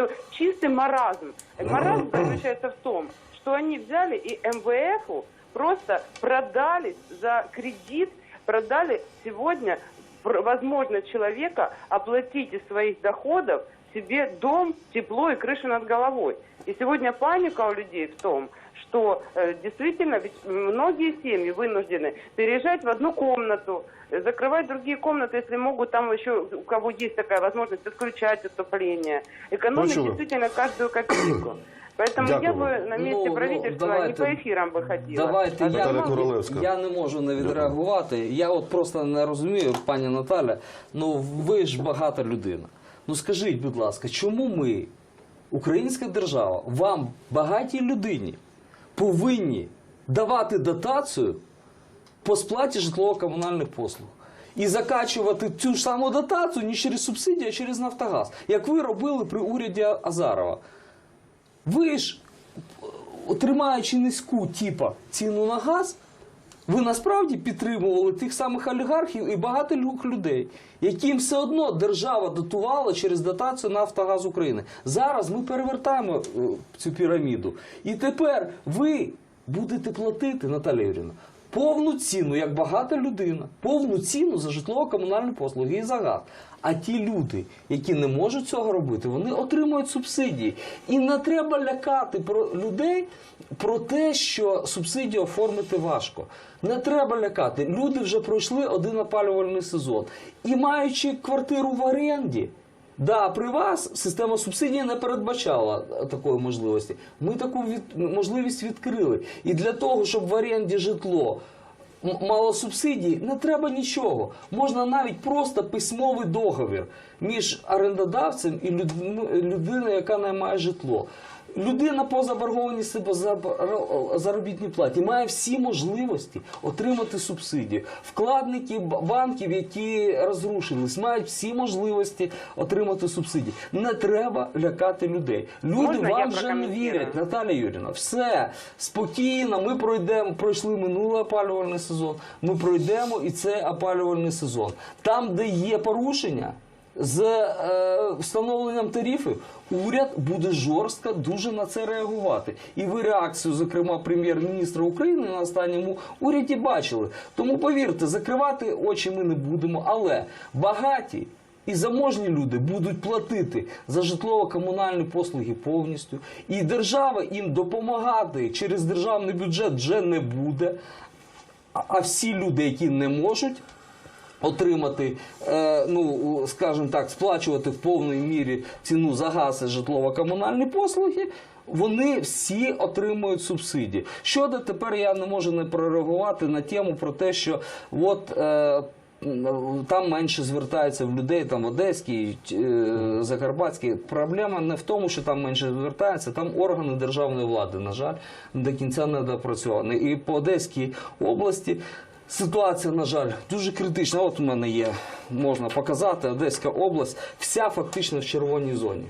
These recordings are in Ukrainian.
Это чистый маразм. Маразм заключается в том, что они взяли и МВФу просто продали за кредит, продали сегодня возможность человека оплатить из своих доходов себе дом, тепло и крышу над головой. И сегодня паника у людей в том, что э, действительно ведь многие семьи вынуждены переезжать в одну комнату, э, закрывать другие комнаты, если могут там еще, у кого есть такая возможность, отключать отопление, экономить Почему? действительно каждую копейку. Поэтому я Дякую. бы на месте Ну, правительства ну, не давайте- по ефірам би хотіла. Давайте а я, Наталя сама- Королевська. я не можу не відреагувати. Я от просто не розумію, пані Наталя. Ну ви ж багата людина. Ну скажіть, будь ласка, чому ми, українська держава, вам, багатій людині, повинні давати дотацію по сплаті житлово-комунальних послуг? І закачувати цю ж саму дотацію не через субсидії, а через Нафтогаз, як ви робили при уряді Азарова. Ви ж, е, тримаючи низьку типа ціну на газ, ви насправді підтримували тих самих олігархів і багатих людей, яким все одно держава дотувала через дотацію Нафтогаз України. Зараз ми перевертаємо е, цю піраміду. І тепер ви будете платити, Наталія Юрівна, повну ціну, як багата людина, повну ціну за житлово-комунальні послуги і за газ. А ті люди, які не можуть цього робити, вони отримують субсидії. І не треба лякати про людей про те, що субсидію оформити важко. Не треба лякати. Люди вже пройшли один опалювальний сезон. І маючи квартиру в оренді, Да, при вас система субсидій не передбачала такої можливості. Ми таку від, можливість відкрили. І для того, щоб в оренді житло мало субсидій, не треба нічого. Можна навіть просто письмовий договір між орендодавцем і людиною, яка наймає житло. Людина по заборгованості по заробітній платі має всі можливості отримати субсидію. Вкладники банків, які розрушились, мають всі можливості отримати субсидії. Не треба лякати людей. Люди Можна вам вже не вірять, Наталя Юріна. Все спокійно. Ми пройдемо. Пройшли минулий опалювальний сезон. Ми пройдемо і цей опалювальний сезон. Там, де є порушення. З е, встановленням тарифів уряд буде жорстко дуже на це реагувати. І ви реакцію, зокрема, прем'єр-міністра України на останньому уряді бачили. Тому повірте, закривати очі ми не будемо. Але багаті і заможні люди будуть платити за житлово-комунальні послуги повністю. І держава їм допомагати через державний бюджет вже не буде. А- всі люди, які не можуть отримати, е, ну скажімо так, сплачувати в повній мірі ціну за газ і житлово-комунальні послуги. Вони всі отримують субсидії. Щодо тепер я не можу не прореагувати на тему про те, що от е, там менше звертаються в людей, там в Одеській, е, Закарпатській. Проблема не в тому, що там менше звертаються, там органи державної влади, на жаль, до кінця не допрацьовані. І по Одеській області. Ситуація, на жаль, дуже критична. От у мене є, можна показати, Одеська область, вся фактично в червоній зоні.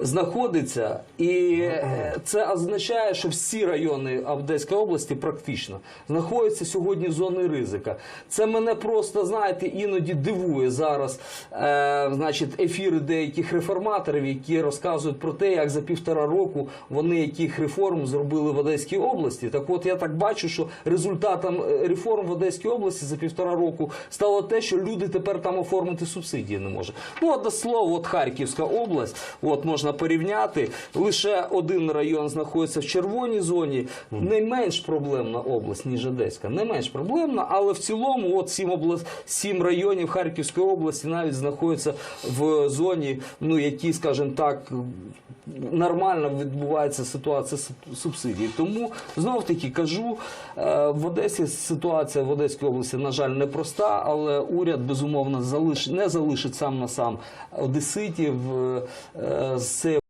Знаходиться, і е, це означає, що всі райони Одеської області практично знаходяться сьогодні в зоні ризика. Це мене просто, знаєте, іноді дивує зараз. Е, значить, ефіри деяких реформаторів, які розказують про те, як за півтора року вони яких реформ зробили в Одеській області. Так от я так бачу, що результатом е, реформ в Одеській області за півтора року стало те, що люди тепер там оформити субсидії не можуть. Ну, от до слова, от Харківська область, от можна порівняти. Лише один район знаходиться в червоній зоні. Не менш проблемна область, ніж Одеська. Не менш проблемна, але в цілому, от сім область, сім районів Харківської області навіть знаходяться в зоні, ну які, скажімо так, нормально відбувається ситуація субсидій. Тому знов таки кажу, е, в Одесі ситуація в Одеській області, на жаль, непроста, але уряд безумовно залиш не залишить сам на сам одеситів е, з цією